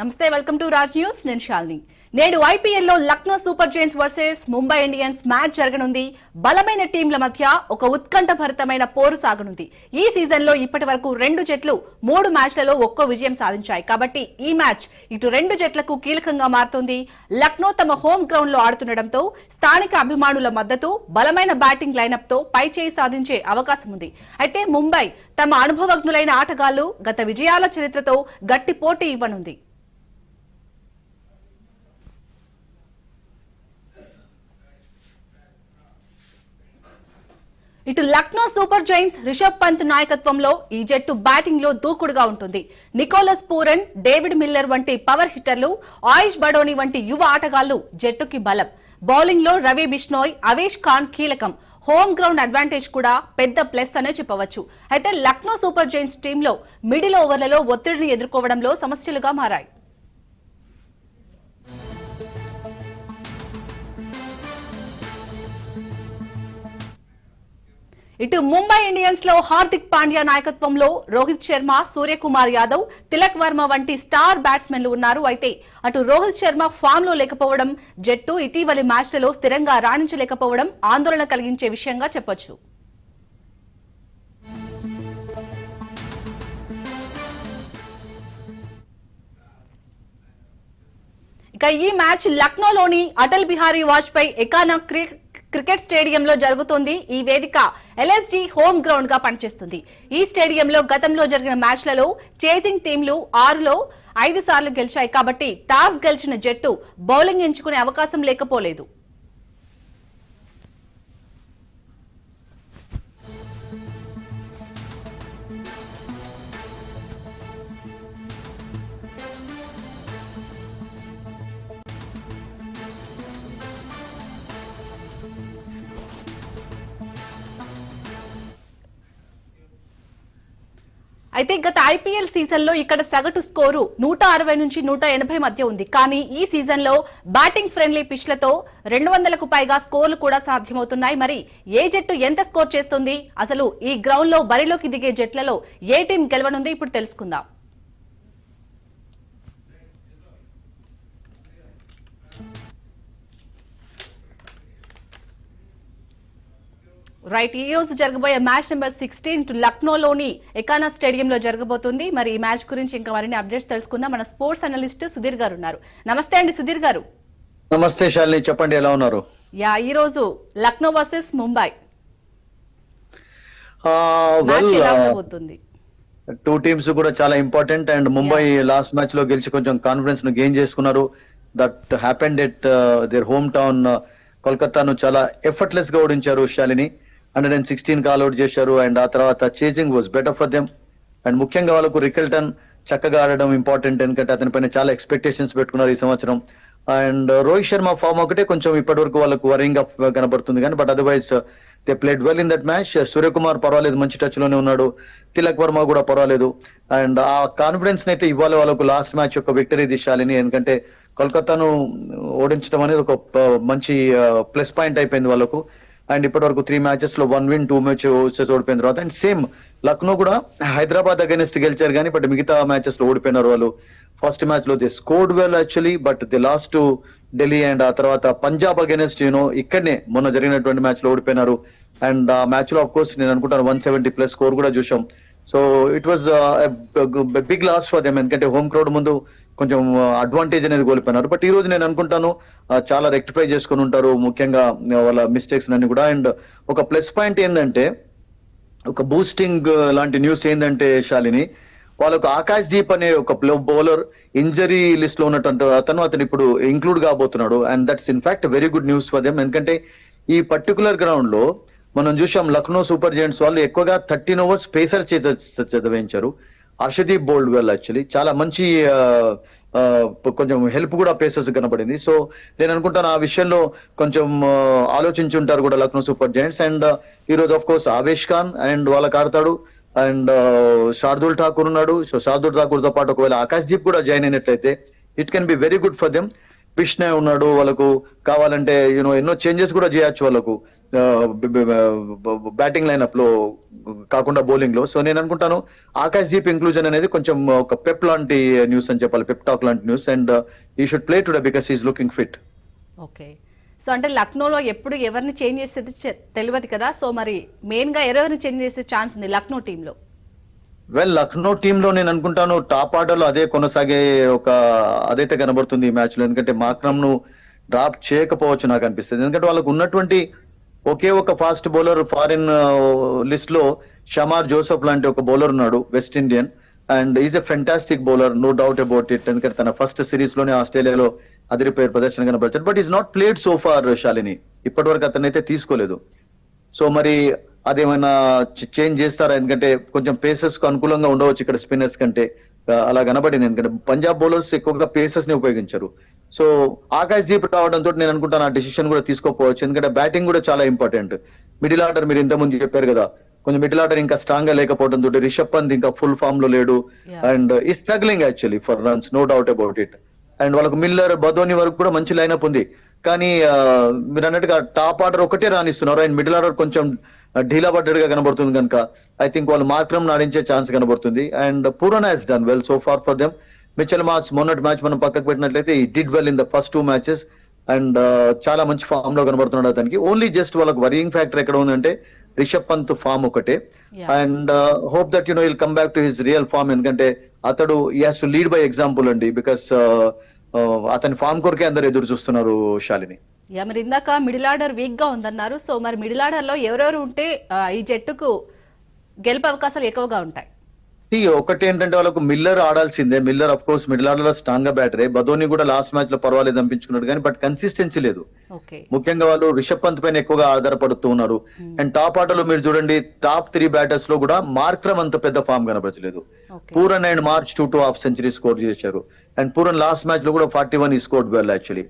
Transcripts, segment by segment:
నమస్తే welcome to Raj news. నేను శాలిని. నేడు ఐపీఎల్లో Lucknow super giants versus Mumbai Indians match జరగనుంది. బలమైన టీంల మధ్య ఒక ఉత్కంఠభరితమైన పోరు సాగనుంది. ఈ సీజన్లో ఇప్పటి వరకు రెండు జట్లు మూడు మ్యాచ్లలో ఒక్కో విజయం సాధించాయి. కాబట్టి ఈ మ్యాచ్ ఇటు రెండు జట్లకు కీలకంగా మారుతుంది. లక్నో తమ హోమ్ గ్రౌండ్లో ఆడుతుండటంతో స్థానిక అభిమానుల మద్దతు బలమైన బ్యాటింగ్ లైనప్తో పైచేయి సాధించే అవకాశం ఉంది. అయితే ముంబై తమ అనుభవజ్ఞులైన ఆటగాళ్ళు గత విజయాల చరిత్రతో గట్టి పోటీ ఇవ్వనుంది. ఇటు లక్నో సూపర్ జైన్స్ రిషబ్ పంత్ నాయకత్వంలో ఈ జట్టు బ్యాటింగ్లో దూకుడుగా ఉంటుంది. నికోలస్ పూరన్ డేవిడ్ మిల్లర్ వంటి పవర్ హిట్టర్లు ఆయుష్ బడోని వంటి యువ ఆటగాళ్ళు జట్టుకి బలం. బౌలింగ్లో రవి బిష్నోయ్ అవేష్ ఖాన్ కీలకం. హోమ్ గ్రౌండ్ అడ్వాంటేజ్ కూడా పెద్ద ప్లస్ అనే చెప్పవచ్చు. అయితే లక్నో సూపర్ జైన్స్ టీంలో మిడిల్ ఓవర్లలో ఒత్తిడిని ఎదుర్కోవడంలో సమస్యలుగా మారాయి. ఇటు ముంబై ఇండియన్స్లో హార్దిక్ పాండ్యా నాయకత్వంలో రోహిత్ శర్మ సూర్యకుమార్ యాదవ్ తిలక్ వర్మ వంటి స్టార్ బ్యాట్స్మెన్లు ఉన్నారు. అయితే అటు రోహిత్ శర్మ ఫామ్లో లేకపోవడం జట్టు ఇటీవలి మ్యాచ్లలో స్థిరంగా రాణించలేకపోవడం ఆందోళన కలిగించే విషయంగా చెప్పొచ్చు. ఇక ఈ మ్యాచ్ లక్నోలోని అటల్ బిహారీ వాజ్పేయి ఎకానా క్రికెట్ క్రికెట్ స్టేడియంలో జరుగుతోంది. ఈ వేదిక ఎల్ఎస్జీ హోమ్ గ్రౌండ్గా పనిచేస్తుంది. ఈ స్టేడియంలో గతంలో జరిగిన మ్యాచ్లలో చేజింగ్ టీంలు ఆరులో ఐదు సార్లు గెలిచాయి కాబట్టి టాస్ గెలిచిన జట్టు బౌలింగ్ ఎంచుకునే అవకాశం లేకపోలేదు. అయితే గత ఐపీఎల్ సీజన్లో ఇక్కడ సగటు స్కోరు నూట అరవై నుంచి నూట ఎనభై మధ్య ఉంది. కానీ ఈ సీజన్లో బ్యాటింగ్ ఫ్రెండ్లీ పిచ్లతో రెండు వందలకు పైగా స్కోర్లు కూడా సాధ్యమవుతున్నాయి. మరి ఏ జట్టు ఎంత స్కోర్ చేస్తుంది? అసలు ఈ గ్రౌండ్లో బరిలోకి దిగే జట్లలో ఏ టీం గెలవనుంది? ఇప్పుడు తెలుసుకుందాం. రైట్ ఈ రోజు జరగబోయే మ్యాచ్ నెంబర్ సిక్స్టీన్ లక్నోలోని ఎకానా స్టేడియంలో జరగబోతుంది. మరి ఈ మ్యాచ్ గురించి ఇంకా మరిన్ని అప్డేట్స్ తెలుసుకుందాం. మన స్పోర్ట్స్ అనలిస్ట్ సుధీర్ గారు ఉన్నారు. నమస్తే అండి సుధీర్ గారు. నమస్తే శాలిని చెప్పండి ఎలా ఉన్నారు? యా ఈ రోజు Lucknow versus Mumbai. Two teams కూడా చాలా ఇంపార్టెంట్ అండ్ ముంబై లాస్ట్ మ్యాచ్లో గెలిచి కొంచెం కాన్ఫిడెన్స్ను గెయిన్ చేసుకున్నారు. That happened at their home town కోల్కతాను చాలా ఎఫర్ట్లెస్గా ఓడించారు Shalini. Hundred and sixteen all out చేశారు. అండ్ ఆ తర్వాత chasing was better for them and ముఖ్యంగా వాళ్ళకు రికల్టన్ చక్కగా ఆడడం ఇంపార్టెంట్ ఎందుకంటే అతని పైన చాలా ఎక్స్పెక్టేషన్స్ పెట్టుకున్నారు ఈ సంవత్సరం. అండ్ రోహిత్ శర్మ ఫామ్ ఒకటే కొంచెం ఇప్పటి వరకు వాళ్ళకు వరింగ్ అప్ కనబడుతుంది. కానీ but otherwise they played well in that match Suryakumar పర్వాలేదు మంచి టచ్లోనే ఉన్నాడు. తిలక్ వర్మ కూడా పర్వాలేదు. అండ్ ఆ కాన్ఫిడెన్స్ అయితే ఇవ్వాలి వాళ్ళకు లాస్ట్ మ్యాచ్ యొక్క విక్టరీ దిశాలని ఎందుకంటే కోల్కతాను ఓడించడం అనేది ఒక మంచి ప్లస్ పాయింట్ అయిపోయింది వాళ్ళకు. అండ్ ఇప్పటి వరకు త్రీ మ్యాచెస్లో వన్ విన్ టూ మ్యాచ్ ఓడిపోయిన తర్వాత అండ్ సేమ్ లక్నో కూడా హైదరాబాద్ అగైనెస్ట్ గెలిచారు కానీ బట్ మిగతా మ్యాచెస్లో ఓడిపోయినారు వాళ్ళు. ఫస్ట్ మ్యాచ్లో they scored well actually but they lost Delhi and ఆ తర్వాత పంజాబ్ అగైనెస్ట్ యూనో ఇక్కడనే మొన్న జరిగినటువంటి మ్యాచ్లో ఓడిపోయినారు. అండ్ ఆ మ్యాచ్లో ఆఫ్ కోర్స్ నేను అనుకుంటాను వన్ సెవెంటీ ప్లస్ స్కోర్ కూడా చూసాం so it was big loss for them ఎందుకంటే హోమ్ క్రౌడ్ ముందు కొంచెం అడ్వాంటేజ్ అనేది కోల్పోయినారు. బట్ ఈ రోజు నేను అనుకుంటాను చాలా రెక్టిఫై చేసుకుని ఉంటారు. ముఖ్యంగా వాళ్ళ మిస్టేక్స్ అన్ని కూడా. అండ్ ఒక ప్లస్ పాయింట్ ఏంటంటే ఒక బూస్టింగ్ లాంటి న్యూస్ ఏంటంటే శాలిని వాళ్ళకు ఆకాశ్ దీప్ అనే ఒక బౌలర్ ఇంజరీ లిస్ట్లో ఉన్నటువంటి అతను అతను ఇప్పుడు include కాబోతున్నాడు. And that's in fact very good news for them ఎందుకంటే ఈ పర్టికులర్ గ్రౌండ్లో మనం చూసాం లక్నో సూపర్ జెయింట్స్ వాళ్ళు ఎక్కువగా థర్టీన్ ఓవర్స్ పేసర్ చదివించారు హర్షదీప్ బోల్డ్ వెల్ యాక్చువల్లీ చాలా మంచి కొంచెం హెల్ప్ కూడా ప్లేసెస్ కనబడింది. సో నేను అనుకుంటాను ఆ విషయంలో కొంచెం ఆలోచించుంటారు ఆలోచించి ఉంటారు కూడా లక్నో సూపర్ జైంట్స్ అండ్ ఈ రోజు of course Avesh Khan and వాళ్ళకి ఆడతాడు అండ్ శార్దుల్ ఠాకూర్ ఉన్నాడు. సో శార్దుల్ ఠాకూర్తో పాటు ఒకవేళ ఆకాశ్ దీప్ కూడా జాయిన్ అయినట్లయితే it can be very good for them Bishnoi ఉన్నాడు వాళ్ళకు కావాలంటే యూనో ఎన్నో చేంజెస్ కూడా చేయొచ్చు వాళ్ళకు. బ్యాటింగ్ లైనప్లో కాకుండా బౌలింగ్లో సో నేను అనుకుంటాను ఆకాశ్ దీప్ ఇంక్లూజన్ అనేది కొంచెం ఒక పెప్ లాంటి న్యూస్ అని చెప్పాలి పెప్ టాక్ లాంటి news and he should play today because he's looking fit okay so అంటే లక్నోలో ఎప్పుడు ఎవరిని చేంజ్ చేసేది తెలియదు కదా? సో మరి మెయిన్గా ఎవరెవరిని చేంజ్ చేసే ఛాన్స్ ఉంది లక్నో టీంలో వెల్ లక్నో టీమ్లో నేను అనుకుంటాను టాప్ ఆర్డర్లో అదే కొనసాగే ఒక అదైతే కనబడుతుంది ఈ మ్యాచ్లో ఎందుకంటే మాక్రమ్ను డ్రాప్ చేయకపోవచ్చు నాకు అనిపిస్తుంది. ఎందుకంటే వాళ్ళకు ఉన్నటువంటి ఒకే ఒక ఫాస్ట్ బౌలర్ ఫారిన్ లిస్ట్లో షమార్ జోసఫ్ లాంటి ఒక బౌలర్ ఉన్నాడు West Indian. And he's a fantastic bowler no doubt about it. ఎందుకంటే తన ఫస్ట్ సిరీస్లోనే ఆస్ట్రేలియాలో అదిరిపోయే ప్రదర్శన కనబరిచాడు. But he's not played so far Shalini ఇప్పటి వరకు అతను అయితే తీసుకోలేదు. సో మరి అదేమైనా చేంజ్ చేస్తారా? ఎందుకంటే కొంచెం పేసెస్కు అనుకూలంగా ఉండవచ్చు ఇక్కడ స్పిన్నర్స్ కంటే. అలా కనబడింది. ఎందుకంటే పంజాబ్ బౌలర్స్ ఎక్కువగా పేసెస్ని ఉపయోగించారు. సో ఆకాశ్ దీప్ రావడంతో నేను అనుకుంటాను ఆ డిసిషన్ కూడా తీసుకోకపోవచ్చు. ఎందుకంటే బ్యాటింగ్ కూడా చాలా ఇంపార్టెంట్ మిడిల్ ఆర్డర్ మీరు ఇంతకుముందు చెప్పారు కదా. కొంచెం మిడిల్ ఆర్డర్ ఇంకా స్ట్రాంగ్గా లేకపోవడం తోటి రిషబ్ పంత్ ఇంకా ఫుల్ ఫామ్లో లేడు. And he struggling actually for runs no doubt about it and వాళ్ళకు మిల్లర్ బదోని వరకు కూడా మంచి లైనప్ ఉంది. కానీ ఆ, మీరు అన్నట్టుగా టాప్ ఆర్డర్ ఒకటే రాణిస్తున్నారు. అండ్ మిడిల్ ఆర్డర్ కొంచెం ఢీలా పడ్డట్టుగా కనబడుతుంది కనుక ఐ థింక్ వాళ్ళు మార్క్రమ్ ఆడించే ఛాన్స్ కనబడుతుంది. And Pooran has done well so far for them Mitchell Marsh మొన్నటి మ్యాచ్ మనం పక్కకు పెట్టినట్లయితే ఈ did well in the first two matches and చాలా మంచి ఫామ్లో కనబడుతున్నాడు అతనికి. ఓన్లీ జస్ట్ వాళ్ళకి వరింగ్ ఫ్యాక్టర్ ఎక్కడ ఉందంటే రిషబ్ పంత్ ఫామ్ ఒకటే. And hope that you know will come back to his real form ఎందుకంటే అతడు he has to lead by example అండి. బికాస్ అతని ఫామ్ కొరకే అందరు ఎదురు చూస్తున్నారు శాలిని. యా మరి ఇందాక మిడిల్ ఆర్డర్ వీక్గా ఉందన్నారు. సో మరి మిడిల్ ఆర్డర్లో ఎవరెవరు ఉంటే ఆ, ఈ జట్టుకు గెలుపు అవకాశాలు ఎక్కువగా ఉంటాయి. ఒకటి ఏంటంటే వాళ్ళకు మిల్లర్ ఆడాల్సిందే. మిల్లర్ అఫ్ కోర్స్ మిడిల్ ఆర్డర్లో స్ట్రాంగ్గా బ్యాటరే బదోని కూడా లాస్ట్ మ్యాచ్లో పర్వాలేదు అనిపించుకున్నాడు కానీ బట్ కన్సిస్టెన్సీ లేదు. ముఖ్యంగా వాళ్ళు రిషబ్ పంత్ పైన ఎక్కువగా ఆధారపడుతూ ఉన్నారు. అండ్ టాప్ ఆటలో మీరు చూడండి టాప్ త్రీ బ్యాటర్స్లో కూడా మార్క్రమ్ అంత పెద్ద form కనపరచలేదు. Pooran and Marsh two two half century score చేశారు. అండ్ పూరన్ లాస్ట్ మ్యాచ్లో కూడా forty one he score well actually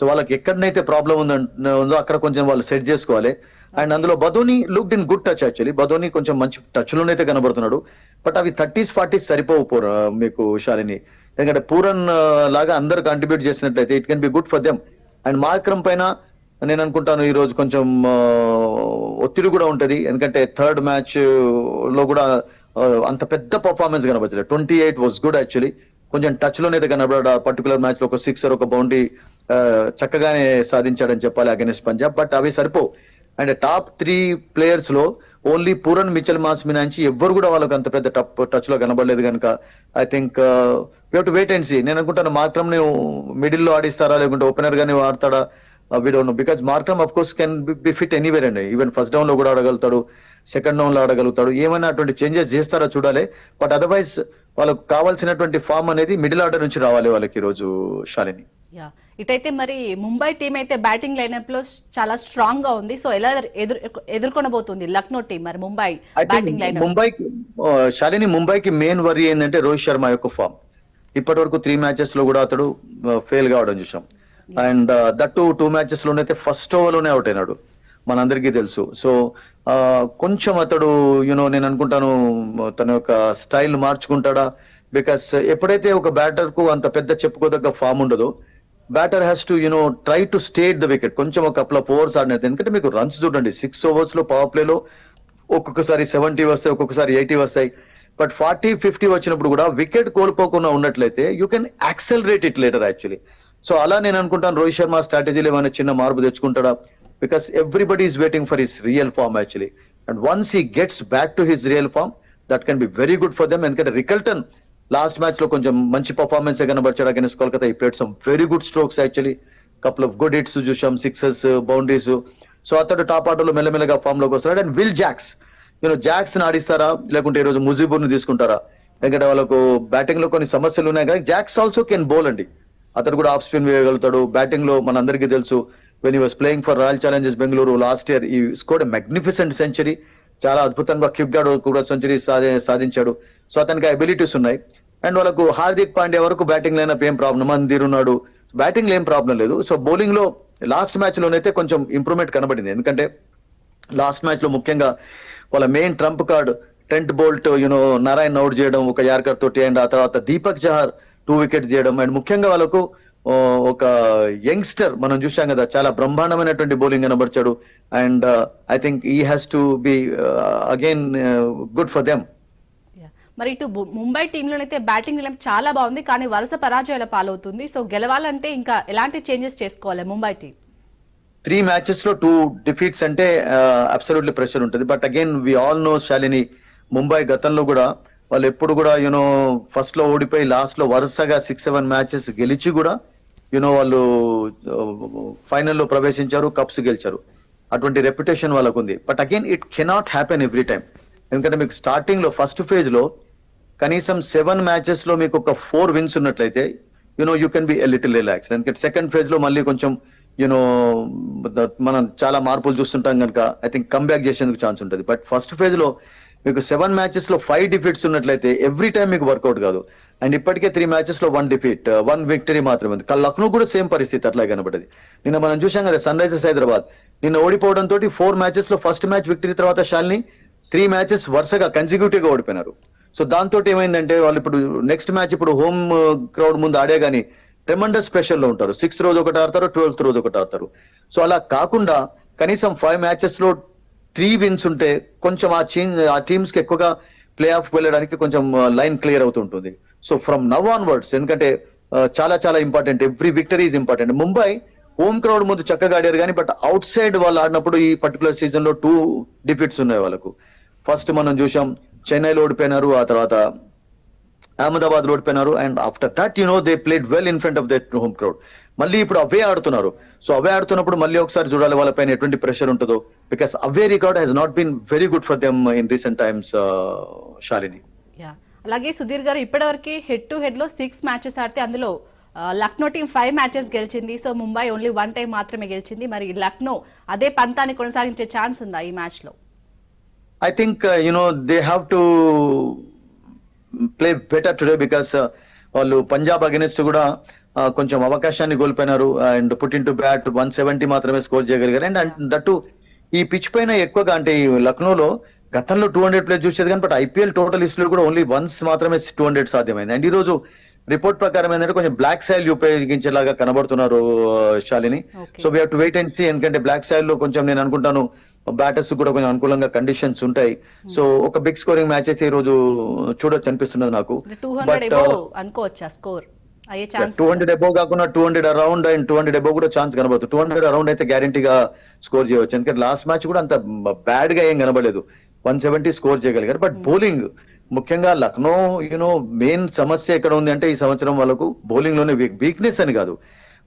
so వాళ్ళకి ఎక్కడనైతే ప్రాబ్లం ఉందో అక్కడ కొంచెం వాళ్ళు సెట్ చేసుకోవాలి. అండ్ అందులో Badoni looked in good touch actually. Badoni కొంచెం మంచి టచ్ లోనైతే కనబడుతున్నాడు. బట్ అవి థర్టీస్ ఫార్టీస్ సరిపోవు పోరా మీకు శాలిని ఎందుకంటే పూరన్ లాగా అందరు కాంట్రిబ్యూట్ చేసినట్లయితే it can be good for them and Markram పైన నేను అనుకుంటాను ఈ రోజు కొంచెం ఒత్తిడి కూడా ఉంటది. ఎందుకంటే థర్డ్ మ్యాచ్లో కూడా అంత పెద్ద పర్ఫార్మెన్స్ కనబడలేదు twenty eight was good actually కొంచెం టచ్ లోనైతే కనబడ పర్టికులర్ మ్యాచ్లో ఒక సిక్సర్ ఒక బౌండరీ చక్కగానే సాధించాడని చెప్పాలి అగెనిస్ట్ పంజాబ్. బట్ అవి సరిపోవు. అండ్ టాప్ త్రీ ప్లేయర్స్లో ఓన్లీ పూరన్ మిచల్ మాస్ మినాంచి ఎవ్వరు కూడా వాళ్ళకి అంత పెద్ద టప్ టచ్లో కనబడలేదు కనుక I think you to wait and see నేను అనుకుంటాను మార్క్రమ్ని మిడిల్లో ఆడిస్తారా లేకుంటే ఓపెనర్ గానే ఆడతాడా we don't know because Markram of course can be fit anywhere అండి. ఈవెన్ ఫస్ట్ డౌన్లో కూడా ఆడగలుగుతాడు సెకండ్ డౌన్లో ఆడగలుగుతాడు. ఏమైనా అటువంటి చేంజెస్ చేస్తారో చూడాలి. బట్ అదర్వైజ్ వాళ్ళకు కావాల్సినటువంటి ఫామ్ అనేది మిడిల్ ఆర్డర్ నుంచి రావాలి వాళ్ళకి ఈ రోజు శాలిని యా ఇటైతే మరి ముంబై టీం అయితే బ్యాటింగ్ లైనప్లో చాలా స్ట్రాంగ్గా ఉంది. సో ఎలా ఎదురు ఎదుర్కొనబోతుంది లక్నో టీం మరి ముంబై బ్యాటింగ్ లైనప్ ముంబైకి ఆ, శాలిని ముంబైకి మెయిన్ వరి ఏంటంటే రోహిత్ శర్మ యొక్క ఫామ్ ఇప్పటి వరకు త్రీ మ్యాచెస్లో కూడా అతడు ఫెయిల్ కావడం చూసాం అండ్ దట్ టూ మ్యాచెస్ లోనైతే ఫస్ట్ ఓవర్లోనే అవుట్ అయినాడు. మనందరికీ తెలుసు. సో కొంచెం అతడు యునో నేను అనుకుంటాను తన యొక్క స్టైల్ మార్చుకుంటాడా? బికాస్ ఎప్పుడైతే ఒక బ్యాటర్కు అంత పెద్ద చెప్పుకోదగ్గ ఫామ్ ఉండదో batter has to you know try to state the wicket కొంచెం ఒక కప్ల ఓవర్స్ ఆడినట్టు ఎందుకంటే మీకు రన్స్ చూడండి. సిక్స్ ఓవర్స్లో పవర్ ప్లేలో ఒక్కొక్కసారి సెవెంటీ వస్తాయి ఒక్కొక్కసారి ఎయిటీ వస్తాయి. బట్ ఫార్టీ ఫిఫ్టీ వచ్చినప్పుడు కూడా వికెట్ కోల్పోకుండా ఉన్నట్లయితే you can accelerate it later actually so అలా నేను అనుకుంటాను. రోహిత్ శర్మ స్ట్రాటజీలో ఏమైనా చిన్న మార్పు తెచ్చుకుంటాడా? Because everybody is waiting for his real form actually and once he gets back to his real form that can be very good for them ఎందుకంటే Rickelton last మ్యాచ్లో కొంచెం మంచి performance కనబరిచాడు against Kolkata he played some very good strokes actually couple of good hits చూసాం sixes boundaries so అతడు top ఆటోలో మెల్లమెల్లగా ఫామ్లోకి వస్తాడు and Will jacks నేను జాక్స్ని ఆడిస్తారా? లేకుంటే ఈ రోజు ముజీబుర్ని తీసుకుంటారా? ఎందుకంటే వాళ్ళకు బ్యాటింగ్లో కొన్ని సమస్యలు ఉన్నాయి. కానీ జాక్స్ ఆల్సో కెన్ బౌల్ అండి. అతడు కూడా ఆఫ్ స్పిన్ వేయగలుగుతాడు. బ్యాటింగ్లో మనందరికీ తెలుసు when you was playing for Royal Challengers Bengaluru last year he scored magnificent century చాలా అద్భుతంగా క్విక్ గార్డ్ కూడా సెంచరీ సాధించాడు. సో అతనికి అబిలిటీస్ ఉన్నాయి. అండ్ వాళ్ళకు హార్దిక్ పాండ్యా వరకు బ్యాటింగ్ లైనప్ ఏం ప్రాబ్లం మందిర్ ఉన్నాడు. బ్యాటింగ్లో ఏం ప్రాబ్లం లేదు. సో బౌలింగ్లో లాస్ట్ మ్యాచ్ లోనైతే కొంచెం ఇంప్రూవ్మెంట్ కనబడింది. ఎందుకంటే లాస్ట్ మ్యాచ్లో ముఖ్యంగా వాళ్ళ main trump card Trent Boult you know Narayan out చేయడం ఒక యార్కర్ తోటి అండ్ ఆ తర్వాత దీపక్ జహార్ టూ వికెట్స్ చేయడం. అండ్ ముఖ్యంగా వాళ్ళకు ఒక యంగ్స్టర్ మనం చూసాం కదా చాలా బ్రహ్మాండమైనటువంటి bowling కనబరిచాడు. And I think he has to be again good for them Yeah. మరి ఇటు ముంబై టీంలోనైతే బ్యాటింగ్ చాలా బాగుంది కానీ వరుస పరాజయాల పాలవుతుంది. సో గెలవాలంటే ఇంకా ఎలాంటి చేంజెస్ చేసుకోవాలి ముంబై టీం? త్రీ మ్యాచెస్లో టూ డిఫీట్స్ అంటే అబ్సల్యూట్లీ ప్రెషర్ ఉంటుంది. But again we all know Shalini Mumbai గతంలో కూడా వాళ్ళు ఎప్పుడు కూడా యూనో ఫస్ట్లో ఓడిపోయి లాస్ట్లో వరుసగా సిక్స్ సెవెన్ మ్యాచెస్ గెలిచి కూడా యునో వాళ్ళు ఫైనల్లో ప్రవేశించారు కప్స్ గెలిచారు. అటువంటి రెప్యుటేషన్ వాళ్ళకు ఉంది but again it cannot happen every time ఎందుకంటే మీకు స్టార్టింగ్లో ఫస్ట్ ఫేజ్లో కనీసం సెవెన్ మ్యాచెస్లో మీకు ఒక ఫోర్ విన్స్ ఉన్నట్లయితే you know you can be a little relax ఎందుకంటే సెకండ్ ఫేజ్లో మళ్ళీ కొంచెం యూనో మనం చాలా మార్పులు చూస్తుంటాం కనుక ఐ థింక్ కంబ్యాక్ చేసేందుకు ఛాన్స్ ఉంటుంది. బట్ ఫస్ట్ ఫేజ్లో మీకు సెవెన్ మ్యాచెస్లో ఫైవ్ డిఫీట్స్ ఉన్నట్లయితే ఎవ్రీ టైం మీకు వర్కౌట్ కాదు. అండ్ ఇప్పటికే త్రీ మ్యాచెస్లో వన్ డిఫీట్ వన్ విక్టరీ మాత్రమే ఉంది. లక్నో కూడా సేమ్ పరిస్థితి అట్లా కనబడింది నిన్న మనం చూసాం కదా సన్ రైజర్స్ హైదరాబాద్. నిన్న ఓడిపోవడంతో ఫోర్ మ్యాచెస్లో ఫస్ట్ మ్యాచ్ విక్టరీ తర్వాత షాల్ని త్రీ మ్యాచెస్ వరుసగా కన్సిక్యూటివ్గా ఓడిపోయినారు. సో దాంతో ఏమైందంటే వాళ్ళు ఇప్పుడు నెక్స్ట్ మ్యాచ్ ఇప్పుడు హోమ్ క్రౌడ్ uh, ముందు ఆడే గానీ ట్రెమండస్ ప్రెషర్లో ఉంటారు. సిక్స్త్ రోజు ఒకటి ఆడతారు ట్వెల్త్ రోజు ఒకటి ఆడతారు. సో అలా కాకుండా కనీసం ఫైవ్ మ్యాచెస్లో త్రీ విన్స్ ఉంటే కొంచెం ఆ చేంజ్ ఆ టీమ్స్కి ఎక్కువగా ప్లే ఆఫ్ వెళ్ళడానికి కొంచెం uh, లైన్ క్లియర్ అవుతుంటుంది సో ఫ్రమ్ నవ్ ఆన్వర్డ్స్ ఎందుకంటే uh, చాలా చాలా important every victory is important Mumbai home crowd ముందు చక్కగా ఆడారు కానీ బట్ అవుట్ సైడ్ వాళ్ళు ఆడినప్పుడు ఈ పర్టికులర్ సీజన్లో టూ డిఫిట్స్ ఉన్నాయి వాళ్ళకు. ఫస్ట్ మనం చూసాం చెన్నైలో ఓడిపోయినారు ఆ తర్వాత అహ్మదాబాద్లో ఓడిపోయినారు and after that you know they played well in front of that home crowd మళ్ళీ ఇప్పుడు అవే ఆడుతున్నారు. సో అవే ఆడుతున్నప్పుడు మళ్ళీ ఒకసారి చూడాలి వాళ్ళపైన ఎటువంటి ప్రెషర్ ఉంటుందో because away record has not been very good for them in recent times Shalini అలాగే సుధీర్ గారు ఇప్పటివరకు హెడ్ టు హెడ్లో సిక్స్ మ్యాచెస్ ఆడితే అందులో లక్నో టీం ఫైవ్ మ్యాచెస్ గెలిచింది. So Mumbai only one time మాత్రమే గెలిచింది. మరి లక్నో అదే పంతాన్ని కొనసాగించే ఛాన్స్ ఉందా ఈ మ్యాచ్లో? You know they have to play better today because uh, వాళ్ళు పంజాబ్ అగెనిస్ట్ కూడా uh, కొంచెం అవకాశాన్ని కోల్పోయినారు. And put in to bat one seventy మాత్రమే స్కోర్ చేయగలిగారు. అండ్ దట్టు ఈ పిచ్ పైన ఎక్కువగా అంటే ఈ లక్నోలో గతంలో టూ హండ్రెడ్ ప్లేస్ చూసేది కానీ బట్ ఐపీఎల్ టోటల్ లిస్ట్లో కూడా ఓన్లీ వన్స్ మాత్రమే టూ హండ్రెడ్ సాధ్యమైంది. అండ్ ఈ రోజు రిపోర్ట్ ప్రకారం ఏంటంటే కొంచెం బ్లాక్ సైల్ ఉపయోగించేలాగా కనబడుతున్నారు Shalini. So we to wait and see ఎందుకంటే బ్లాక్ సైడ్లో కొంచెం నేను అనుకుంటాను బ్యాటర్స్ కూడా కొంచెం అనుకూలంగా కండిషన్స్ ఉంటాయి. సో ఒక బిగ్ స్కోరింగ్ మ్యాచ్ అయితే ఈ రోజు చూడొచ్చు అనిపిస్తున్నది నాకు. టూ హండ్రెడ్ ఎబో అనుకోవచ్చా స్కోర్ అయ్యే ఛాన్స్ టూ హండ్రెడ్ ఎబో కాకుండా two hundred around and two hundred above కూడా ఛాన్స్ కనబడుతుంది. టూ హండ్రెడ్ అరౌండ్ అయితే గ్యారంటీగా స్కోర్ చేయవచ్చు. ఎందుకంటే లాస్ట్ మ్యాచ్ కూడా అంత బ్యాడ్గా ఏం కనబడలేదు. వన్ సెవెంటీ స్కోర్ చేయగలిగారు. బట్ బౌలింగ్ ముఖ్యంగా లక్నో యూనో మెయిన్ సమస్య ఎక్కడ ఉంది అంటే ఈ సంవత్సరం వాళ్ళకు బౌలింగ్లోనే వీక్నెస్ అని కాదు.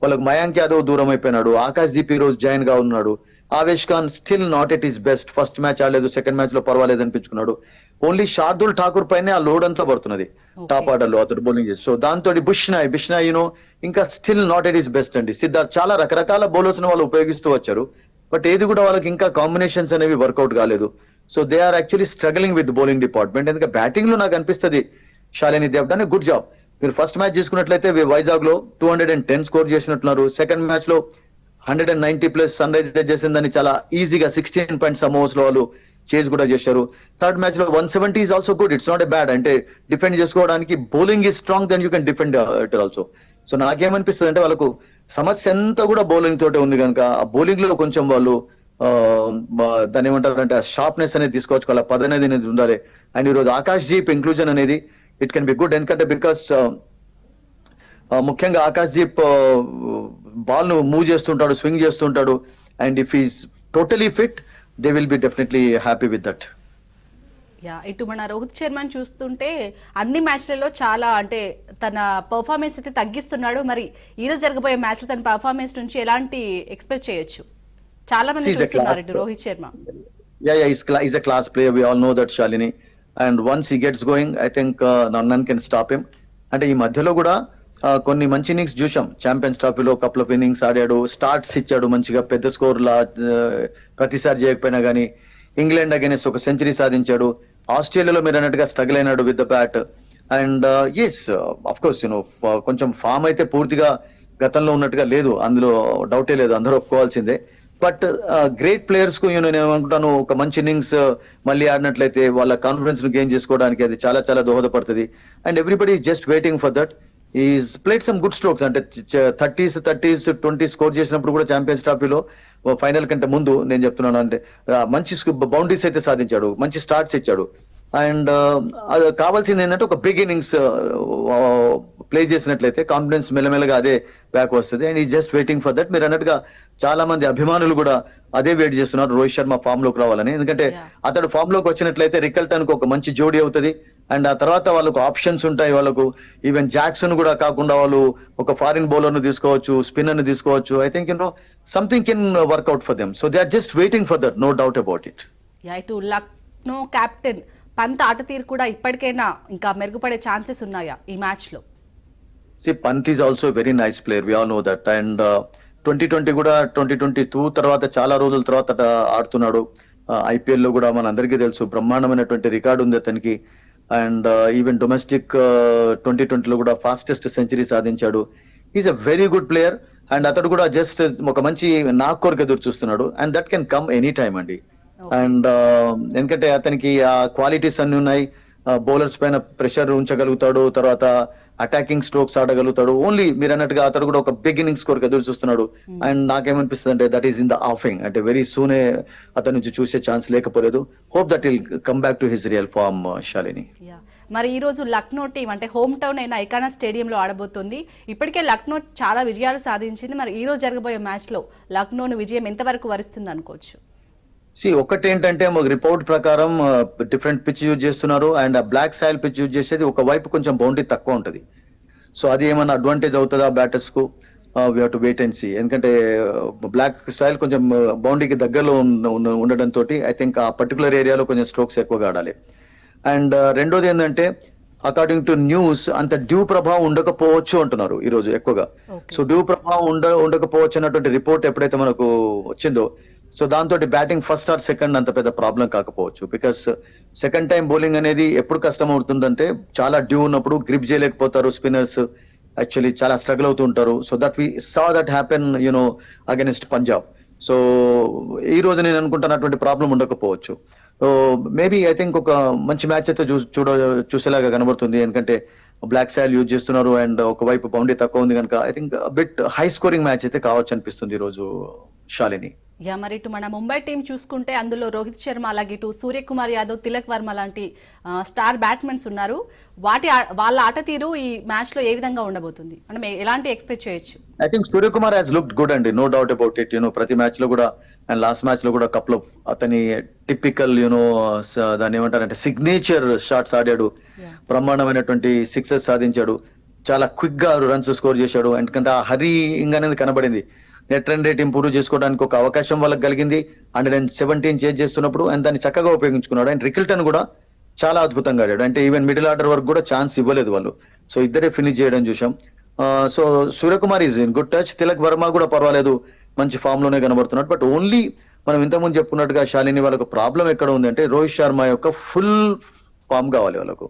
వాళ్ళకు మయాంక్ యాదవ్ దూరం అయిపోయినాడు ఆకాశ్ దీప్ ఈ రోజు జాయిన్గా ఉన్నాడు. Avesh Khan still not at his best first match ఆడలేదు సెకండ్ మ్యాచ్లో పర్వాలేదు అనిపించుకున్నాడు. ఓన్లీ షార్దుల్ ఠాకూర్ పైనే ఆ లోడ్ అంతా పడుతున్నది. టాప్ ఆర్డర్లో అతడు బౌలింగ్ చేసి. సో దాంతో బుష్నాయ్ బిష్నాయ్ యూనో ఇంకా still not at his best అండి. సిద్ధార్థ్ చాలా రకరకాల బౌలర్స్ వాళ్ళు ఉపయోగిస్తూ వచ్చారు. బట్ ఏది కూడా వాళ్ళకి ఇంకా కాంబినేషన్స్ అనేవి వర్కౌట్ కాలేదు. So they are actually struggling with bowling department ఎందుకంటే బ్యాటింగ్లో నాకు అనిపిస్తుంది. Shalini they've done good job మీరు ఫస్ట్ మ్యాచ్ చూసుకున్నట్లయితే వైజాగ్లో two hundred and ten score చేసినట్టున్నారు. సెకండ్ మ్యాచ్లో hundred and ninety plus Sunrisers చేసిందని చాలా ఈజీగా సిక్స్టీన్ పాయింట్ సమ్ ఓవర్స్లో వాళ్ళు చేజ్ కూడా చేశారు. థర్డ్ మ్యాచ్లో one seventy is also good it's not a bad అంటే డిఫెండ్ చేసుకోవడానికి bowling is strong then you can defend it also so నాకేమనిపిస్తుంది అంటే వాళ్ళకు సమస్య అంతా కూడా బౌలింగ్ తోటే ఉంది కనుక ఆ బౌలింగ్లో కొంచెం వాళ్ళు దాని దాన్ని ఏమంటారు అంటే షార్ప్నెస్ అనేది తీసుకోవచ్చు వాళ్ళ పద అనేది అనేది ఉండాలి. అండ్ ఈరోజు ఆకాష్ జీప్ ఇంక్లూజన్ అనేది ఇట్ కెన్ బి గుడ్ ఎందుకంటే బికాస్ ముఖ్యంగా ఆకాష్ దీప్ బాల్ను మూవ్ చేస్తుంటాడు స్వింగ్ చేస్తుంటాడు. And if he's totally fit they will be definitely happy with that yeah ఇటు మన రోహిత్ శర్మని చూస్తుంటే అన్ని మ్యాచ్లలో చాలా అంటే తన పర్ఫార్మెన్స్ అయితే తగ్గిస్తున్నాడు. మరి ఈ రోజు జరగబోయే మ్యాచ్లో తన పర్ఫార్మెన్స్ నుంచి ఎలాంటి ఎక్స్పెక్ట్ చేయొచ్చు? చాలా మంది చూస్తున్నారు ఇటు Rohit Sharma. He's, cla- he's a class player. We all know that, Shalini. And once he gets going, I think uh, no- none can stop him. అంటే ఈ మధ్యలో కూడా ఆ, కొన్ని మంచి ఇన్నింగ్స్ చూసాం ఛాంపియన్స్ ట్రోఫీలో కపుల్ ఆఫ్ ఇన్నింగ్స్ ఆడాడు. స్టార్ట్స్ ఇచ్చాడు మంచిగా. పెద్ద స్కోర్ లా ఆ, ప్రతిసారి చేయకపోయినా కానీ ఇంగ్లాండ్ అగేనెస్ట్ ఒక సెంచరీ సాధించాడు. ఆస్ట్రేలియాలో మీరు అన్నట్టుగా స్ట్రగుల్ అయినాడు with the bat and yes of course you know కొంచెం ఫామ్ అయితే పూర్తిగా గతంలో ఉన్నట్టుగా లేదు. అందులో డౌటే లేదు. అందరూ ఒప్పుకోవాల్సిందే. బట్ గ్రేట్ ప్లేయర్స్కు నేను ఏమనుకుంటాను ఒక మంచి ఇన్నింగ్స్ మళ్ళీ ఆడినట్లయితే వాళ్ళ కాన్ఫిడెన్స్ను గెయిన్ చేసుకోవడానికి అది చాలా చాలా దోహదపడుతుంది. And everybody is just waiting for that. He's played some good strokes అంటే థర్టీస్ థర్టీస్ ట్వంటీ స్కోర్ చేసినప్పుడు కూడా ఛాంపియన్స్ ట్రాఫీలో ఫైనల్ కంటే ముందు నేను చెప్తున్నాను అంటే మంచి బౌండరీస్ అయితే సాధించాడు మంచి స్టార్ట్స్ ఇచ్చాడు. అండ్ అది కావాల్సింది ఏంటంటే ఒక బిగ్ ఇన్నింగ్స్ ప్లే చేసినట్లయితే కాన్ఫిడెన్స్ మెల్లమెల్లగా అదే బ్యాక్ వస్తుంది. అండ్ ఈ జస్ట్ వెయిటింగ్ ఫర్ దట్ మీరు అన్నట్టుగా చాలా మంది అభిమానులు కూడా అదే వెయిట్ చేస్తున్నారు. రోహిత్ శర్మ ఫామ్లోకి రావాలని. ఎందుకంటే. అతడు ఫామ్లోకి వచ్చినట్లయితే రికల్టన్కు ఒక మంచి జోడీ అవుతుంది. అండ్ ఆ తర్వాత వాళ్ళకు ఆప్షన్స్ ఉంటాయి వాళ్ళకు. ఈవెన్ జాక్సన్ కూడా కాకుండా వాళ్ళు ఒక ఫారిన్ బౌలర్ను తీసుకోవచ్చు స్పిన్నర్ని తీసుకోవచ్చు. I think you know something can work out for them so they are just waiting for that no doubt about it Lucknow captain Pant ఆట తీరు కూడా ఇప్పటికైనా ఇంకా మెరుగుపడే ఛాన్సెస్ ఉన్నాయా ఈ మ్యాచ్లో see Pant is also very nice player we all know that and twenty twenty కూడా twenty twenty two తర్వాత చాలా రోజుల తర్వాత uh, ఆడుతున్నాడు. Uh, ఐపీఎల్లో కూడా మన అందరికీ తెలుసు. బ్రహ్మాండమైనటువంటి రికార్డు ఉంది అతనికి. అండ్ ఈవెన్ డొమెస్టిక్ ట్వంటీ ట్వంటీలో కూడా ఫాస్టెస్ట్ సెంచరీ సాధించాడు. Is a very good player and అతడు కూడా జస్ట్ ఒక మంచి నాక్ కోరిక ఎదురు చూస్తున్నాడు. And that can come any time అండి అండ్ ఎందుకంటే అతనికి ఆ క్వాలిటీస్ అన్ని ఉన్నాయి. బౌలర్స్ పైన ప్రెషర్ ఉంచగలుగుతాడు తర్వాత అటాకింగ్ స్ట్రోక్స్ ఆడగలుగుతాడు. ఓన్లీ మీరు అన్నట్టుగా అతడు కూడా ఒక బిగినింగ్ స్కోర్ ఎదురు చూస్తున్నాడు. అండ్ నాకేమనిపిస్తుంది అంటే that is in the offing అంటే వెరీ సూనే అతని నుంచి చూసే ఛాన్స్ లేకపోలేదు. Hope that will come back to his real form Shalini మరి ఈ రోజు లక్నో టీం అంటే హోమ్ టౌన్ అయిన ఐకానా స్టేడియంలో ఆడబోతుంది. ఇప్పటికే లక్నో చాలా విజయాలు సాధించింది. మరి ఈ రోజు జరగబోయే మ్యాచ్లో లక్నోను విజయం ఎంతవరకు వరిస్తుంది అనుకోవచ్చు సి ఒకటి ఏంటంటే ఒక రిపోర్ట్ ప్రకారం డిఫరెంట్ పిచ్ యూజ్ చేస్తున్నారు. అండ్ ఆ బ్లాక్ సాయిల్ పిచ్ యూజ్ చేసేది ఒక వైపు కొంచెం బౌండరీ తక్కువ ఉంటది. సో అది ఏమైనా అడ్వాంటేజ్ అవుతుందా బ్యాటర్స్కు? We to wait and see ఎందుకంటే బ్లాక్ సాయిల్ కొంచెం బౌండరీకి దగ్గరలో ఉన్న- ఉన్న- ఉండడం తోటి ఐ థింక్ ఆ పర్టికులర్ ఏరియాలో కొంచెం స్ట్రోక్స్ ఎక్కువగా ఆడాలి. అండ్ రెండోది ఏంటంటే అకార్డింగ్ టు న్యూస్ అంత డ్యూ ప్రభావం ఉండకపోవచ్చు అంటున్నారు ఈ రోజు ఎక్కువగా. సో డ్యూ ప్రభావం ఉండ ఉండకపోవచ్చు అన్నటువంటి రిపోర్ట్ ఎప్పుడైతే మనకు వచ్చిందో సో దాంతో బ్యాటింగ్ ఫస్ట్ ఆర్ సెకండ్ అంత పెద్ద ప్రాబ్లం కాకపోవచ్చు. బికాస్ సెకండ్ టైం బౌలింగ్ అనేది ఎప్పుడు కష్టం అవుతుందంటే చాలా డ్యూ ఉన్నప్పుడు గ్రిప్ చేయలేకపోతారు స్పిన్నర్స్ యాక్చువల్లీ చాలా స్ట్రగుల్ అవుతూ ఉంటారు. So that we saw that happen you know against Punjab so ఈ రోజు నేను అనుకుంటున్నటువంటి ప్రాబ్లం ఉండకపోవచ్చు. సో మేబీ ఐ థింక్ ఒక మంచి మ్యాచ్ అయితే చూ చూడ చూసేలాగా కనబడుతుంది. ఎందుకంటే బ్లాక్ సాయిల్ యూజ్ చేస్తున్నారు అండ్ ఒకవైపు బౌండరీ తక్కువ ఉంది కనుక I think bit high scoring match అయితే కావచ్చు అనిపిస్తుంది ఈ రోజు. శాలిని. యా మరి ఇటు మన ముంబై టీం చూసుకుంటే అందులో రోహిత్ శర్మ అలాగే ఇటు సూర్యకుమార్ యాదవ్ తిలక్ వర్మ లాంటి స్టార్ బ్యాట్స్మెన్స్ ఉన్నారు. వాటి వాళ్ళ ఆట తీరు ఈ మ్యాచ్లో ఏ విధంగా ఉండబోతుంది? మనం ఎలాంటి ఎక్స్పెక్ట్ చేయొచ్చు? I think Suryakumar has look good అండి. No doubt about it you know ప్రతి మ్యాచ్లో కూడా అండ్ లాస్ట్ మ్యాచ్లో కూడా కప్లో అతని టిపికల్ యూనో దాన్ని ఏమంటారంటే సిగ్నేచర్ షాట్స్ ఆడాడు. బ్రహ్మాండమైనటువంటి సిక్సెస్ సాధించాడు. చాలా క్విక్గా రన్స్ స్కోర్ చేశాడు. ఎందుకంటే ఆ హరీయింగ్ అనేది కనబడింది. నెట్ రన్ రేట్ ఇంప్రూవ్ చేసుకోవడానికి ఒక అవకాశం వాళ్ళకి కలిగింది. హండ్రెడ్ అండ్ సెవెంటీన్ చేంజ్ చేస్తున్నప్పుడు అండ్ దాన్ని చక్కగా ఉపయోగించుకున్నాడు. అండ్ రికిల్టన్ కూడా చాలా అద్భుతంగా ఆడాడు. అంటే ఈవెన్ మిడిల్ ఆర్డర్ వరకు కూడా ఛాన్స్ ఇవ్వలేదు వాళ్ళు. సో ఇద్దరే ఫినిష్ చేయడం చూసాం so Suryakumar is in good touch Tilak Varma కూడా పర్వాలేదు. మంచి ఫామ్లోనే కనబడుతున్నాడు. బట్ ఓన్లీ మనం ఇంతకుముందు చెప్పుకున్నట్టుగా శాలిని వాళ్ళకు ప్రాబ్లం ఎక్కడ ఉంది అంటే రోహిత్ శర్మ యొక్క ఫుల్ ఫామ్ కావాలి వాళ్ళకు.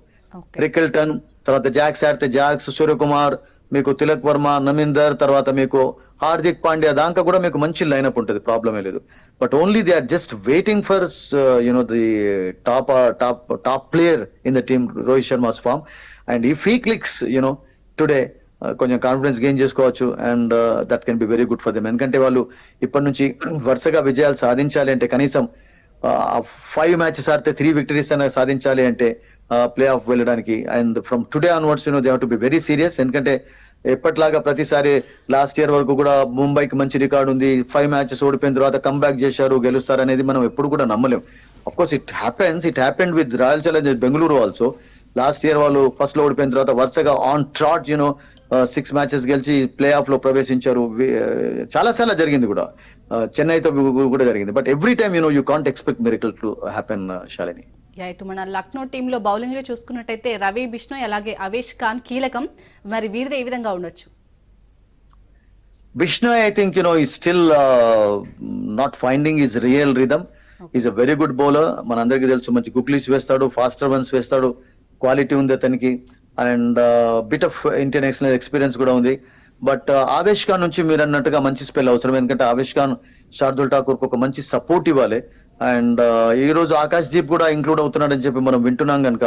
రికిల్టన్ తర్వాత జాక్స్ ఆడితే జాక్స్ సూర్యకుమార్ మీకు తిలక్ వర్మ నమిందర్ తర్వాత మీకు హార్దిక్ పాండ్యా దాకా కూడా మీకు మంచి లైనప్ ఉంటుంది ప్రాబ్లమే లేదు. But only they are just waiting for you know the top top top player in the team Rohit Sharma's form and if he clicks you know today కొంచెం కాన్ఫిడెన్స్ గెయిన్ చేసుకోవచ్చు and that can be very good for them ఎందుకంటే వాళ్ళు ఇప్పటి నుంచి వరుసగా విజయాలు సాధించాలి అంటే కనీసం ఫైవ్ మ్యాచెస్ ఆడితే త్రీ విక్టరీస్ అనేది సాధించాలి అంటే ప్లే ఆఫ్ వెళ్ళడానికి. And from today onwards you know they to be very serious ఎందుకంటే ఎప్పటిలాగా ప్రతిసారి లాస్ట్ ఇయర్ వరకు కూడా ముంబైకి మంచి రికార్డు ఉంది. ఫైవ్ మ్యాచెస్ ఓడిపోయిన తర్వాత కంబ్యాక్ చేశారు గెలుస్తారు అనేది మనం ఎప్పుడు కూడా నమ్మలేం. Of course it happens it happened with Royal Challengers Bengaluru also last year వాళ్ళు ఫస్ట్లో ఓడిపోయిన తర్వాత వరుసగా on trot you know six matches గెలిచి ప్లే ఆఫ్లో ప్రవేశించారు. Uh, చాలా చాలా జరిగింది కూడా. Uh, చెన్నైతో కూడా జరిగింది. But every time you know you can't expect miracle to happen Shalini ఇటు మన లక్నో టీంలో బౌలింగ్లో చూసుకున్నట్టయితే రవి బిష్ణోయ్ అలాగే అవేష్ ఖాన్ కీలకం. మరి వీరిది ఏ విధంగా ఉండొచ్చు? I think, you know, is still uh, not finding his real rhythm. He's a very good bowler. మనందరికీ తెలుసు మంచి గుక్లీస్ వేస్తాడు ఫాస్టర్ వన్స్ వేస్తాడు క్వాలిటీ ఉంది అతనికి. And bit of international experience కూడా ఉంది. బట్ ఆవేష్ ఖాన్ నుంచి మీరు అన్నట్టుగా మంచి స్పెల్ అవసరం. ఎందుకంటే ఆవేష్ ఖాన్ శార్దుల్ ఠాకూర్ ఒక మంచి సపోర్ట్ ఇవ్వాలి. అండ్ ఈ రోజు ఆకాష్ దీప్ కూడా ఇంక్లూడ్ అవుతున్నాడని చెప్పి మనం వింటున్నాం కనుక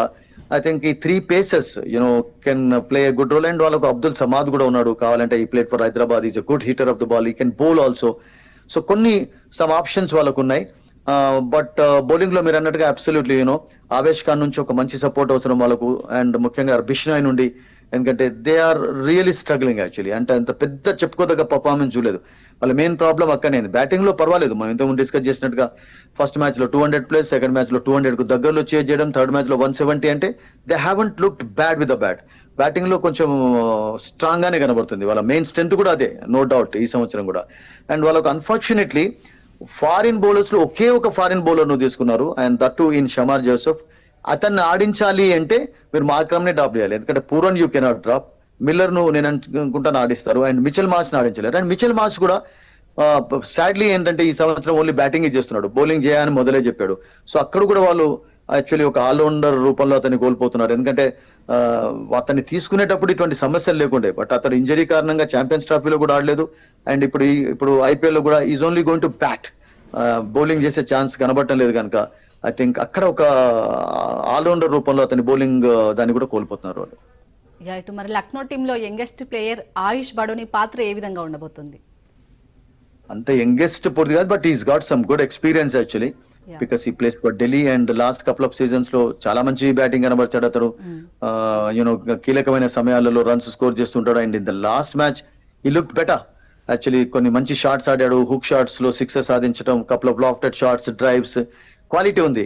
ఐ థింక్ ఈ three paces you know can play good role and వాళ్ళకు అబ్దుల్ సమాద్ కూడా ఉన్నాడు కావాలంటే he played for Hyderabad. Is a good hitter of the ball he can bowl also so కొన్ని సమ్ ఆప్షన్స్ వాళ్ళకు ఉన్నాయి. బట్ బౌలింగ్లో మీరు అన్నట్టుగా అబ్సల్యూట్లీ యూనో ఆవేష్ ఖాన్ నుంచి ఒక మంచి సపోర్ట్ అవసరం వాళ్ళకు. అండ్ ముఖ్యంగా బిష్నాయ్ నుండి ఎందుకంటే they are really struggling actually అంటే అంత పెద్ద చెప్పుకోదగ్గ పర్ఫార్మెన్స్ చూడలేదు. వాళ్ళ మెయిన్ ప్రాబ్లం అక్కడనే. బ్యాటింగ్లో పర్వాలేదు. మనం ఇంతకుముందు డిస్కస్ చేసినట్టుగా ఫస్ట్ మ్యాచ్లో టూ హండ్రెడ్ ప్లస్ సెకండ్ మ్యాచ్లో టూ హండ్రెడ్కు దగ్గరలో చేజ్ చేయడం థర్డ్ మ్యాచ్లో వన్ సెవెంటీ అంటే they haven't looked bad with the bat బ్యాటింగ్లో కొంచెం స్ట్రాంగ్ గానే కనబడుతుంది. వాళ్ళ మెయిన్ స్ట్రెంత్ కూడా అదే నో డౌట్ ఈ సంవత్సరం కూడా. అండ్ వాళ్ళకు అన్ఫార్చునేట్లీ ఫారిన్ బౌలర్స్లో ఒకే ఒక ఫారిన్ బౌలర్ను తీసుకున్నారు. And that in Shamar Joseph అతన్ని ఆడించాలి అంటే మీరు మార్క్రమ్ డ్రాప్ చేయాలి. ఎందుకంటే పూరన్ యూ కెనాట్ డ్రాప్ మిల్లర్ను నేను అనుకుంటాను ఆడిస్తారు అండ్ మిచెల్ మార్చ్ ఆడించలేరు అండ్ మిచెల్ మార్చ్ కూడా సాడ్లీ ఏంటంటే ఈ సంవత్సరం ఓన్లీ బ్యాటింగ్ చేస్తున్నాడు. బౌలింగ్ చేయని మొదలే చెప్పాడు. సో అక్కడ కూడా వాళ్ళు యాక్చువల్లీ ఒక ఆల్రౌండర్ రూపంలో అతన్ని కోల్పోతున్నారు. ఎందుకంటే అతన్ని తీసుకునేటప్పుడు ఇటువంటి సమస్యలు లేకుండే. బట్ అతను ఇంజరీ కారణంగా ఛాంపియన్స్ ట్రాఫీలో కూడా ఆడలేదు. అండ్ ఇప్పుడు ఇప్పుడు ఐపీఎల్లో కూడా is only going to bat bowling చేసే ఛాన్స్ కనబడటం లేదు కనుక ఐ థింక్ అక్కడ ఒక ఆల్రౌండర్ రూపంలో అతని బౌలింగ్ దాన్ని కూడా కోల్పోతున్నారు వాళ్ళు. ఇటు మరి లక్నో టీంలో యంగెస్ట్ ప్లేయర్ ఆయుష్ బడోని పాత్ర ఏ విధంగా ఉండబోతుంది? అంత యంగెస్ట్ పూర్తి కాదు but is got some good experience actually. Because he plays for Delhi and last couple of సీజన్స్లో చాలా మంచి బ్యాటింగ్ కనబరిచాడు అతను యూనో కీలకమైన సమయాలలో రన్స్ స్కోర్ చేస్తుంటాడు. And in the last match he look better actually కొన్ని మంచి షాట్స్ ఆడాడు. హుక్ షాట్స్లో సిక్సెస్ సాధించడం couple of lofted shots drives quality ఉంది.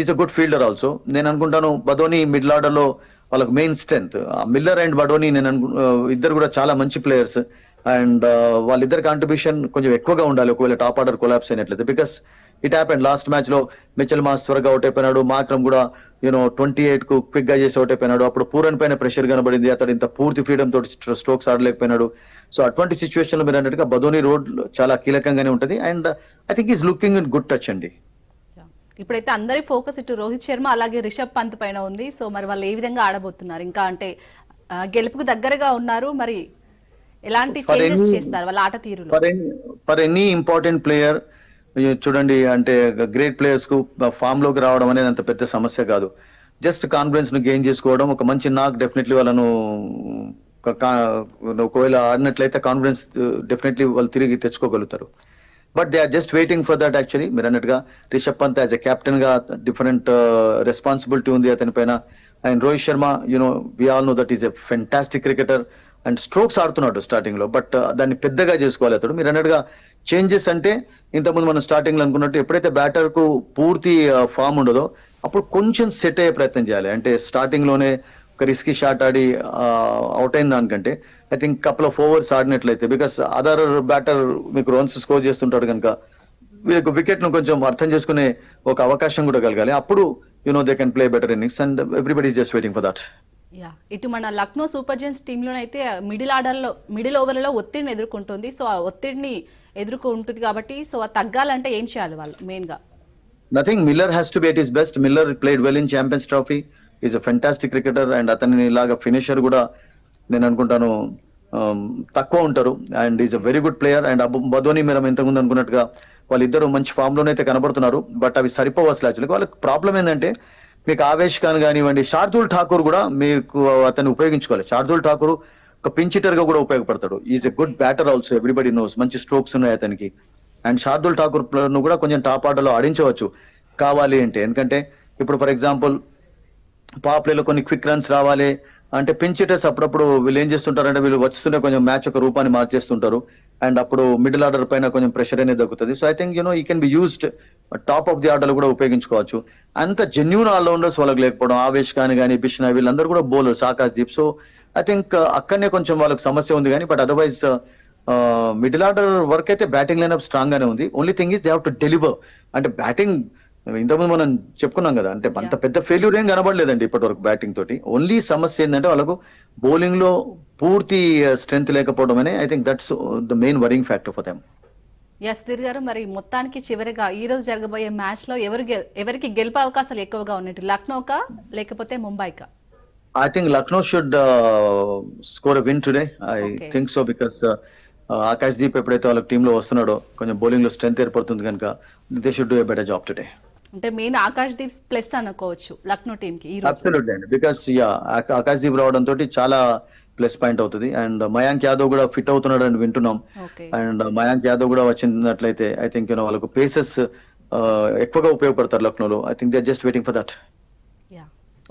Is a good fielder also నేను అనుకుంటాను బదోని మిడిల్ ఆర్డర్లో వాళ్ళకు main strength Miller and Badoni నేను ఇద్దరు కూడా చాలా మంచి ప్లేయర్స్. అండ్ వాళ్ళిద్దరు కాంట్రిబ్యూషన్ కొంచెం ఎక్కువగా ఉండాలి. ఒకవేళ టాప్ ఆర్డర్ కొలాప్స్ అయినట్లయితే. బికాస్ ఇట్ హ్యాపెండ్ లాస్ట్ మ్యాచ్లో మిచల్ మాస్ త్వరగా అవుట్ అయిపోయినాడు. మాక్రమ్ కూడా యూనో ట్వంటీ ఎయిట్కు క్విక్గా చేసి అవుట్ అయిపోయినాడు. అప్పుడు పూరన్ పైన ప్రెషర్ కనబడింది. అతడు ఇంత పూర్తి ఫ్రీడమ్ తోటి స్ట్రోక్స్ ఆడలేకపోయినాడు. సో అటువంటి సిచ్యువేషన్లో మీరు అన్నట్టుగా బదోని రోడ్ చాలా కీలకంగానే ఉంటది. And I think he's looking in good touch అండి. ఇప్పుడైతే అందరి ఫోకస్ ఇటు రోహిత్ శర్మ అలాగే రిషబ్ పంత్ పైన ఉంది. సో మరి వాళ్ళు ఏ విధంగా ఆడబోతున్నారు? ఇంకా అంటే గెలుపుకు దగ్గరగా ఉన్నారు. మరి ఎలాంటి చేంజెస్ చేస్తారు వాళ్ళ ఆట తీరులో? ఫర్ ఎనీ ఇంపార్టెంట్ ప్లేయర్ చూడండి అంటే గ్రేట్ ప్లేయర్స్కు ఫామ్లోకి రావడం అనేది అంత పెద్ద సమస్య కాదు. జస్ట్ కాన్ఫిడెన్స్ను గెయిన్ చేసుకోవడం ఒక మంచి నాక్ డెఫినెట్లీ వాళ్ళను ఒకవేళ ఆడినట్లయితే కాన్ఫిడెన్స్ డెఫినెట్లీ వాళ్ళు తిరిగి తెచ్చుకోగలుగుతారు. But they are just waiting for that actually మీరు అన్నట్టుగా రిషబ్ పంత్ యాజ్ ఎ కెప్టెన్గా డిఫరెంట్ రెస్పాన్సిబిలిటీ uh, ఉంది అతని పైన. And Rohit Sharma you know we all know that he's a fantastic cricketer and strokes ఆడుతున్నాడు స్టార్టింగ్లో. బట్ uh, దాన్ని పెద్దగా చేసుకోవాలి అతడు. మీరు అన్నట్టుగా చేంజెస్ అంటే ఇంతకుముందు మనం స్టార్టింగ్లో అనుకున్నట్టు ఎప్పుడైతే బ్యాటర్కు పూర్తి uh, ఫామ్ ఉండదో అప్పుడు కొంచెం సెట్ అయ్యే ప్రయత్నం చేయాలి. అంటే స్టార్టింగ్లోనే ఒక రిస్కీ షాట్ ఆడి అవుట్ అయిన దానికంటే I think couple of overs ఆడినట్లయితే because other batter మీకు రన్స్ స్కోర్ చేస్తుంటాడు కనుక వీళ్ళకు వికెట్ను కొంచెం అర్థం చేసుకునే ఒక అవకాశం కూడా కలగాలి. అప్పుడు you know they can play better innings and everybody just waiting for that yeah ఇటు మన లక్నో సూపర్ జెంట్స్ టీంలోనైతే మిడిల్ ఆర్డర్లో మిడిల్ ఓవర్లలో ఒత్తిడిని ఎదుర్కొంటుంది. సో ఆ ఒత్తిడిని ఎదుర్కొంటుంది కాబట్టి సో అది తగ్గాలంటే ఏం చేయాలి వాళ్ళు మెయిన్గా nothing Miller has to be at his best Miller played well in Champions Trophy is a fantastic cricketer and అతని లాగా ఫినిషర్ కూడా నేను అనుకుంటాను um, తక్కువ ఉంటారు. And is a very good player and Badoni మీరు ఇంతకుముందు అనుకున్నట్టుగా వాళ్ళిద్దరు మంచి ఫామ్ లోనైతే కనబడుతున్నారు. బట్ అవి సరిపోవు అసలు యాక్చువల్గా వాళ్ళకి ప్రాబ్లం ఏంటంటే మీకు ఆవేష్ ఖాన్ కానివ్వండి శార్దుల్ ఠాకూర్ కూడా మీకు అతన్ని ఉపయోగించుకోవాలి. శార్దుల్ ఠాకూర్ ఒక పించిటర్గా కూడా ఉపయోగపడతాడు. Is a good batter also everybody knows మంచి స్ట్రోక్స్ ఉన్నాయి అతనికి. అండ్ శార్దుల్ ఠాకూర్ను కూడా కొంచెం టాప్ ఆర్డర్లో ఆడించవచ్చు. కావాలి అంటే. ఎందుకంటే ఇప్పుడు ఫర్ ఎగ్జాంపుల్ పవర్ కొన్ని క్విక్ రన్స్ రావాలి. అంటే పెంచేటర్స్ అప్పుడప్పుడు వీళ్ళు ఏం చేస్తుంటారంటే వీళ్ళు వస్తుంటే కొంచెం మ్యాచ్ ఒక రూపాన్ని మార్చేస్తుంటారు. అండ్ అప్పుడు మిడిల్ ఆర్డర్ పైన కొంచెం ప్రెషర్ అనేది తగ్గుతుంది. So I think you know he can be used top of the ఆర్డర్లు కూడా ఉపయోగించుకోవచ్చు. అంత జెన్యున్ ఆల్రౌండర్స్ వాళ్ళకి లేకపోవడం ఆవేష్ ఖాన్ కానీ బిష్నా వీళ్ళందరూ కూడా bowlers Akash Deep. So I think అక్కడనే కొంచెం వాళ్ళకి సమస్య ఉంది కానీ but otherwise middle order work అయితే బ్యాటింగ్ లైన్అప్ స్ట్రాంగ్ గానే ఉంది. Only thing is they have to deliver అంటే బ్యాటింగ్ ఇంతకుముందు మనం చెప్పుకున్నాం కదా అంటే అంత పెద్ద ఫెయిల్యూర్ ఏం కనబడలేదండి ఇప్పటి వరకు బ్యాటింగ్ తోటి. ఓన్లీ సమస్య ఏంటంటే వాళ్ళకు బౌలింగ్లో పూర్తి స్ట్రెంత్ లేకపోవడం అనే I think that's the main worrying factor for them yeah Sudheer garu మరి మొత్తానికి చివరిగా ఈ రోజు జరగబోయే మ్యాచ్లో ఎవరు ఎవరికి గెలుపు అవకాశాలు ఎక్కువగా ఉన్నట్టు? లక్నోకా లేకపోతే ముంబైకా? I think Lucknow should score win today I. Think so because Akash Deep ఎప్పుడైతే వాళ్ళ టీంలో వస్తున్నాడో కొంచెం బౌలింగ్లో స్ట్రెంత్ ఏర్పడుతుంది కనుక they should do a better job today అంటే మెయిన్ ఆకాష్ దీప్ ప్లస్ అనుకోవచ్చు లక్నో టీమ్కి బికాస్ యా ఆకాశ్ దీప్ రావడం తోటి చాలా ప్లస్ పాయింట్ అవుతుంది. అండ్ మయాంక్ యాదవ్ కూడా ఫిట్ అవుతున్నాడు అని వింటున్నాం. అండ్ మయాంక్ యాదవ్ కూడా వచ్చినట్లయితే ఐ థింక్ యూనో వాళ్ళకు పేసెస్ ఎక్కువగా ఉపయోగపడతారు లక్నోలో. I think they just waiting for that yeah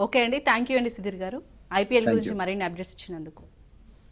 okay అండి. థ్యాంక్ యూ అండి సుధీర్ గారు. ఐపీఎల్ గురించి. మరిన్ని అప్డేట్స్ ఇచ్చినందుకు.